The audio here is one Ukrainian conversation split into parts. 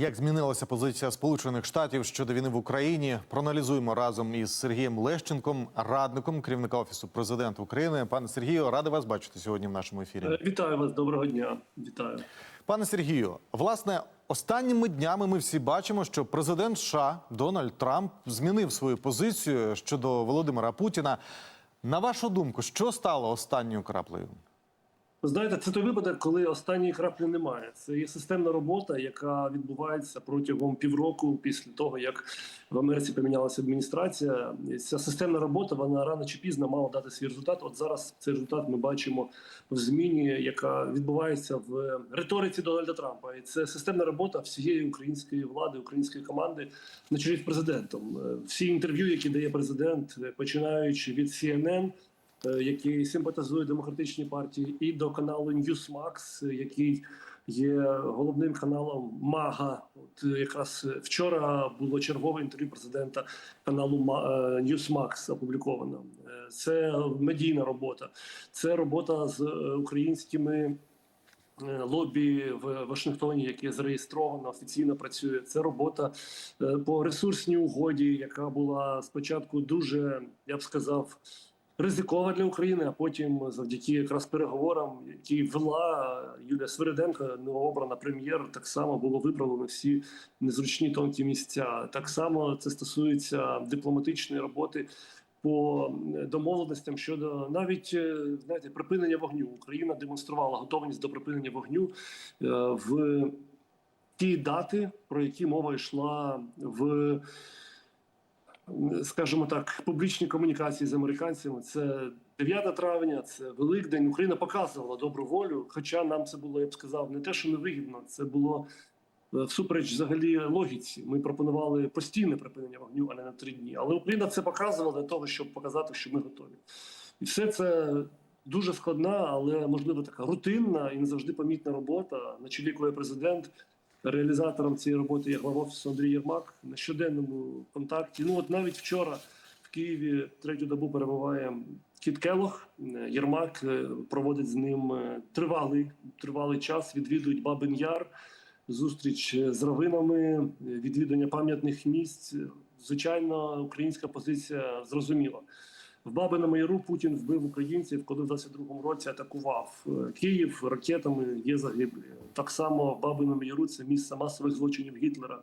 Як змінилася позиція Сполучених Штатів щодо війни в Україні? Проаналізуємо разом із Сергієм Лещенком, радником керівника офісу президента України. Пане Сергію, радий вас бачити сьогодні в нашому ефірі. Е, Вітаю вас, доброго дня. Вітаю. Пане Сергію, власне, останніми днями ми всі бачимо, що президент США Дональд Трамп змінив свою позицію щодо Володимира Путіна. На вашу думку, що стало останньою краплею? Знаєте, це той випадок, коли останньої краплі немає. Це є системна робота, яка відбувається протягом півроку після того, як в Америці помінялася адміністрація. Ця системна робота вона рано чи пізно мала дати свій результат. От зараз цей результат ми бачимо в зміні, яка відбувається в риториці Дональда Трампа. І це системна робота всієї української влади, української команди на чолі з президентом. Всі інтерв'ю, які дає президент, починаючи від CNN, е, який симпатизує демократичній партії, і до каналу Newsmax, який є головним каналом МАГА. От е, якраз е, вчора було чергове інтерв'ю президента каналу Newsmax опубліковано. Це медійна робота, це робота з українськими. Лобі в Вашингтоні, яке зареєстровано, офіційно працює. Це робота по ресурсній угоді, яка була спочатку дуже, я б сказав, ризикова для України, а потім завдяки якраз переговорам, які вела Юлія Свириденко, новообрана прем'єр, так само було виправлено всі незручні тонкі місця. Так само це стосується дипломатичної роботи. По домовленостям щодо навіть е, знаєте припинення вогню Україна демонструвала готовність до припинення вогню е, в ті дати, про які мова йшла в скажімо так, публічні комунікації з американцями. Це 9 травня, це Великдень. Україна показувала добру волю. Хоча нам це було, я б сказав, не те, що невигідно, це було е, всупереч взагалі логіці. Ми пропонували постійне припинення вогню, а не на три дні. Але Україна це показувала для того, щоб показати, що ми готові. І все це. Дуже складна, але можливо така рутинна і не завжди помітна робота, на чолі якої президент реалізатором цієї роботи є глава офісу Андрій Єрмак на щоденному контакті. Ну от навіть вчора в Києві третю добу перебуває Кіт Келох. Е, Єрмак е, проводить з ним е, тривалий тривалий час. Відвідують Бабин Яр, зустріч з равинами, е, відвідання пам'ятних місць. Звичайно, українська позиція зрозуміла. В Бабиному Яру Путін вбив українців, коли в 22-му році атакував е, Київ ракетами. Є загиблі. Так само в Бабиному Яру це місце масових злочинів Гітлера.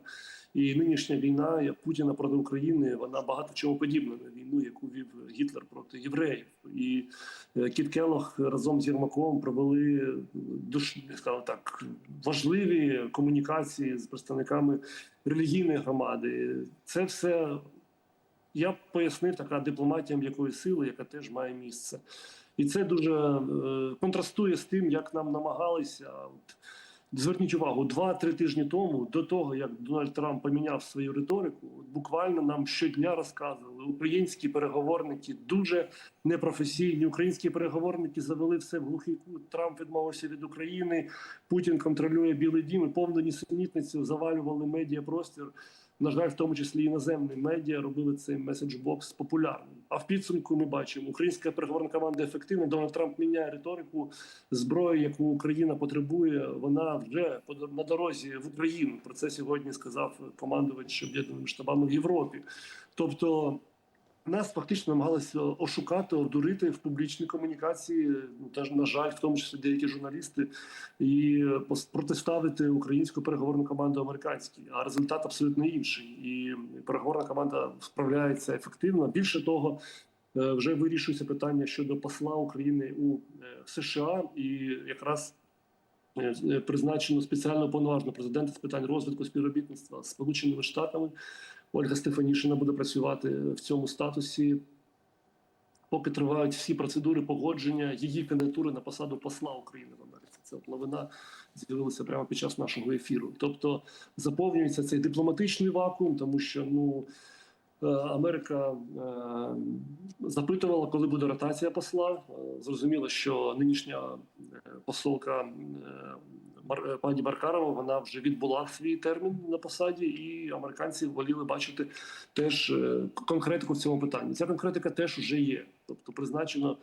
І нинішня війна Путіна проти України вона багато чому подібна на війну, яку вів Гітлер проти євреїв. І е, Кіт Келох разом з Єрмаком провели душ, скажімо так важливі комунікації з представниками релігійної громади. Це все я б пояснив така дипломатія м'якої сили, яка теж має місце. І це дуже е, контрастує з тим, як нам намагалися. Зверніть увагу, два-три тижні тому, до того як Дональд Трамп поміняв свою риторику, буквально нам щодня розказували українські переговорники дуже непрофесійні. Українські переговорники завели все в глухий кут. Трамп відмовився від України. Путін контролює Білий Дім і повну нісенітницю завалювали медіапростір. На жаль, в тому числі іноземні медіа робили цей меседж-бокс популярним. А в підсумку ми бачимо, українська переговорна команда ефективна. Дональд Трамп міняє риторику. Зброю, яку Україна потребує, вона вже на дорозі в Україну. Про це сьогодні сказав командувач об'єднаними штабами в Європі. Тобто. Нас фактично намагалися ошукати, одурити в публічній комунікації. Ну теж на жаль, в тому числі деякі журналісти, і пос- протиставити українську переговорну команду американській. А результат абсолютно інший. І переговорна команда справляється ефективно. Більше того, е, вже вирішується питання щодо посла України у е, США, і якраз е, е, призначено спеціально повноважного президента з питань розвитку співробітництва з Сполученими Штатами. Ольга Стефанішина буде працювати в цьому статусі. Поки тривають всі процедури погодження її кандидатури на посаду посла України в Америці. Це от новина з'явилася прямо під час нашого ефіру. Тобто заповнюється цей дипломатичний вакуум, тому що ну е, Америка е, запитувала, коли буде ротація посла. Е, Зрозуміло, що нинішня посолка пані Баркарова вона вже відбула свій термін на посаді, і американці воліли бачити теж е, конкретику в цьому питанні. Ця конкретика теж вже є. Тобто призначено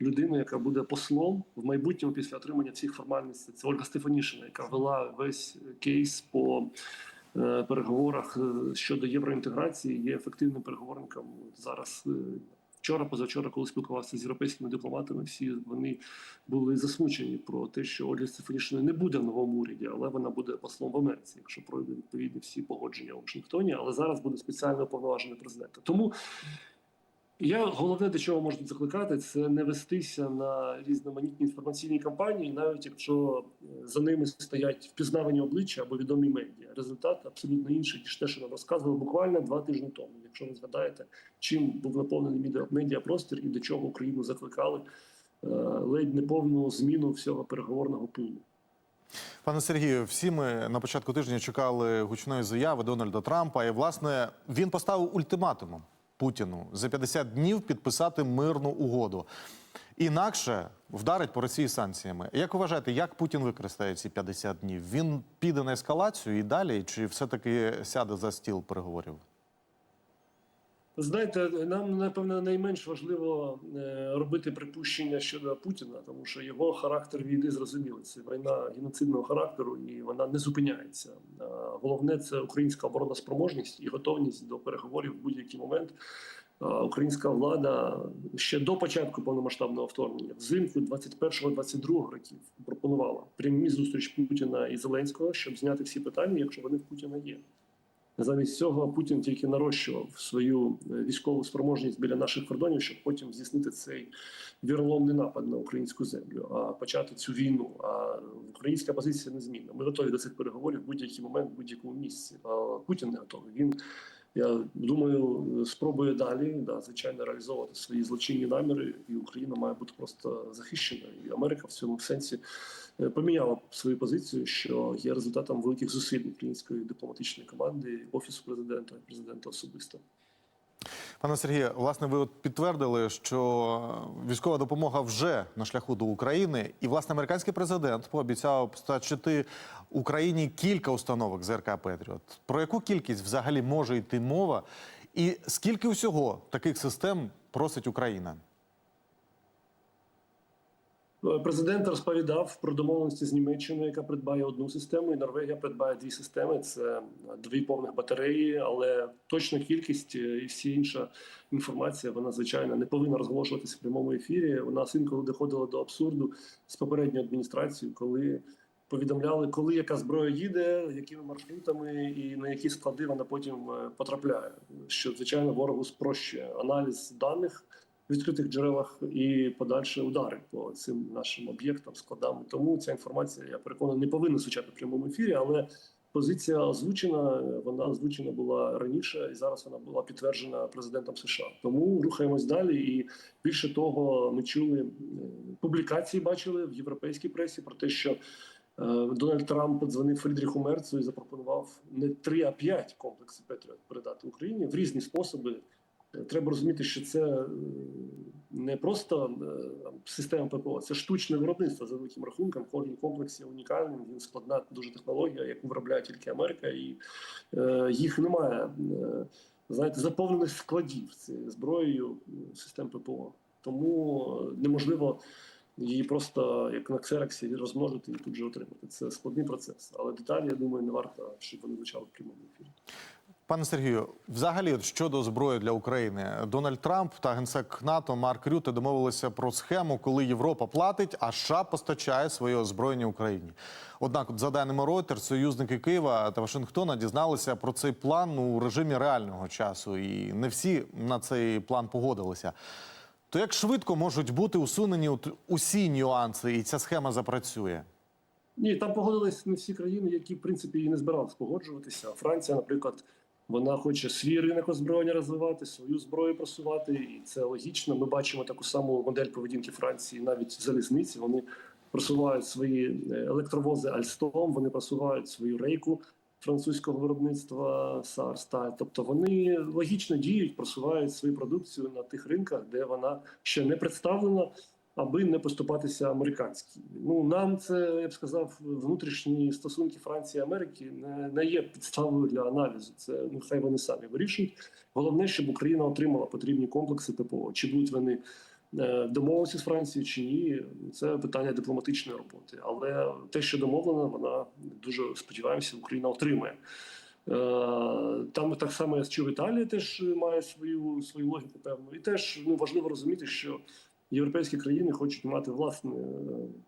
людину, яка буде послом в майбутньому після отримання всіх формальностей. Це Ольга Стефанішина, яка вела весь кейс по е, переговорах е, щодо євроінтеграції є ефективним переговорником зараз. Вчора, позавчора, коли спілкувався з європейськими дипломатами, всі вони були засмучені про те, що Ольга Стефанішина не буде в новому уряді, але вона буде послом в Америці, якщо пройде відповідні всі погодження у Вашингтоні. Але зараз буде спеціально уповноважений президента. Тому я головне до чого можна закликати, це не вестися на різноманітні інформаційні кампанії, навіть якщо е, за ними стоять впізнавані обличчя або відомі медіа. Результат абсолютно інший ніж те, що нам розказували буквально два тижні тому. Якщо ви згадаєте, чим був наповнений медіа- медіапростір і до чого Україну закликали е, ледь не повну зміну всього переговорного пулу. Пане Сергію, всі ми на початку тижня чекали гучної заяви Дональда Трампа. І власне він поставив ультиматумом Путіну за 50 днів підписати мирну угоду. Інакше вдарить по Росії санкціями. Як вважаєте, як Путін використає ці 50 днів? Він піде на ескалацію і далі, чи все-таки сяде за стіл переговорів? Знаєте, нам напевно найменш важливо е, робити припущення щодо Путіна, тому що його характер війни зрозумілий. Це війна геноцидного характеру, і вона не зупиняється. Головне це українська оборонна спроможність і готовність до переговорів в будь-який момент. Українська влада ще до початку повномасштабного вторгнення, взимку 21-22 років, пропонувала прямі зустріч Путіна і Зеленського, щоб зняти всі питання, якщо вони в Путіна є. Замість цього Путін тільки нарощував свою е, військову спроможність біля наших кордонів, щоб потім здійснити цей віроломний напад на українську землю, а почати цю війну. А українська позиція незмінна. Ми готові до цих переговорів в будь-який момент, в будь-якому місці. А Путін не готовий. Він я думаю, спробує далі да, звичайно реалізовувати свої злочинні наміри, і Україна має бути просто захищена. І Америка в цьому сенсі поміняла свою позицію, що є результатом великих зусиль української дипломатичної команди, офісу президента і президента особисто. Пане Сергію, власне, ви от підтвердили, що військова допомога вже на шляху до України, і власне американський президент пообіцяв постачити Україні кілька установок ЗРК Петріот. Про яку кількість взагалі може йти мова, і скільки всього таких систем просить Україна? Е, Президент розповідав про домовленості з Німеччиною, яка придбає одну систему, і Норвегія придбає дві системи. Це дві повних батареї, але точна кількість е, і всі інша інформація, вона звичайно не повинна розголошуватися в прямому ефірі. У нас інколи доходило до абсурду з попередньою адміністрацією, коли повідомляли, коли яка зброя їде, якими маршрутами і на які склади вона потім е, потрапляє. Що звичайно ворогу спрощує аналіз даних відкритих джерелах і подальше удари по цим нашим об'єктам, складам. Тому ця інформація, я переконаний, не повинна звучати в прямому ефірі, але позиція озвучена. Вона озвучена була раніше, і зараз вона була підтверджена президентом США. Тому рухаємось далі. І більше того, ми чули е, публікації, бачили в європейській пресі про те, що. е, Дональд Трамп подзвонив Фрідріху Мерцу і запропонував не 3, а 5 комплексів Петріот передати Україні в різні способи. Треба розуміти, що це е, не просто е, система ППО, це штучне виробництво за великим рахунком. Кожен комплекс є унікальним. Він складна дуже технологія, яку виробляє тільки Америка, і е, їх немає. Знаєте, заповнених складів зброєю систем ППО. Тому неможливо її просто як на ксероксі розмножити і тут же отримати. Це складний процес. Але деталі, я думаю, не варто, щоб вони звучали в прямому ефірі. Пане Сергію, взагалі щодо зброї для України, Дональд Трамп та генсек НАТО Марк Рюте домовилися про схему, коли Європа платить, а США постачає своє озброєння Україні. Однак, за даними Reuters, союзники Києва та Вашингтона дізналися про цей план у режимі реального часу, і не всі на цей план погодилися. То як швидко можуть бути усунені усі нюанси, і ця схема запрацює? Ні, там погодились не всі країни, які в принципі і не збирались погоджуватися. Франція, наприклад, вона хоче свій ринок озброєння розвивати, свою зброю просувати, і це логічно. Ми бачимо таку саму модель поведінки Франції, навіть залізниці. Вони просувають свої е, електровози Альстом, вони просувають свою рейку французького виробництва Сарста. Тобто вони логічно діють, просувають свою продукцію на тих ринках, де вона ще не представлена аби не поступатися американській. Ну нам це я б сказав, внутрішні стосунки Франції і Америки не, не є підставою для аналізу. Це ну хай вони самі вирішують. Головне, щоб Україна отримала потрібні комплекси ППО. Чи будуть вони е, домовилися з Францією чи ні? Це питання дипломатичної роботи. Але те, що домовлено, вона дуже сподіваємося, Україна отримає. Е, Там так само я чув, Італія теж має свою свою логіку, певну. І теж ну важливо розуміти, що європейські країни хочуть мати власний е,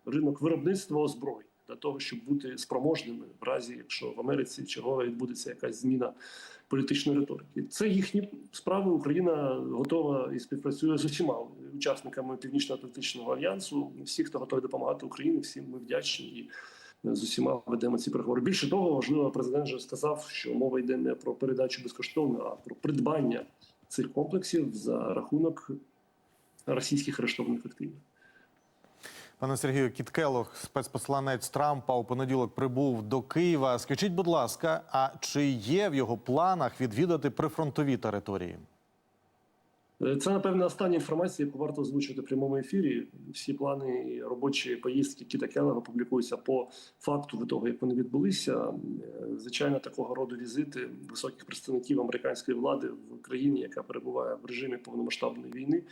ринок виробництва озброєнь для того, щоб бути спроможними в разі, якщо в Америці чергова відбудеться якась зміна політичної риторики. Це їхні справи. Україна готова і співпрацює з усіма учасниками Північно-Атлантичного альянсу. Всі, хто готові допомагати Україні, всім ми вдячні і з усіма ведемо ці переговори. Більше того, важливо, президент вже сказав, що мова йде не про передачу безкоштовно, а про придбання цих комплексів за рахунок російських арештованих активів. Пане Сергію, Кіт Келлог, спецпосланець Трампа, у понеділок прибув до Києва. Скажіть, будь ласка, а чи є в його планах відвідати прифронтові території? Е, Це напевне остання інформація, яку варто озвучити в прямому ефірі. Всі плани і робочі поїздки Кіта Келлога публікуються по факту від того, як вони відбулися. Е, Звичайно, такого роду візити високих представників американської влади в країні, яка перебуває в режимі повномасштабної війни.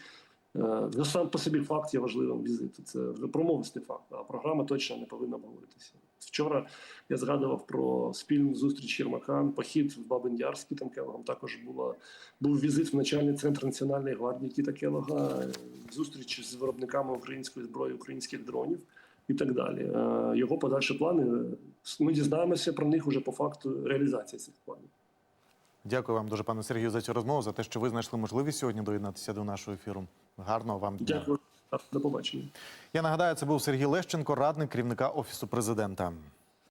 Вже сам по собі факт є важливим візиту. Це вже промовистий факт, а програма точно не повинна обговоритися. Вчора я згадував про спільну зустріч Єрмака, похід в Бабин-Яр з Кітом Також була був візит в начальний центр національної гвардії Кіта Келлога, е, зустріч з виробниками української зброї, українських дронів і так далі. Е, Його подальші плани. е, Ми дізнаємося про них уже по факту реалізації цих планів. Дякую вам дуже, пане Сергію, за цю розмову, за те, що ви знайшли можливість сьогодні доєднатися до нашого ефіру. Гарного вам дня. Дякую, до побачення. Я нагадаю, це був Сергій Лещенко, радник керівника офісу президента.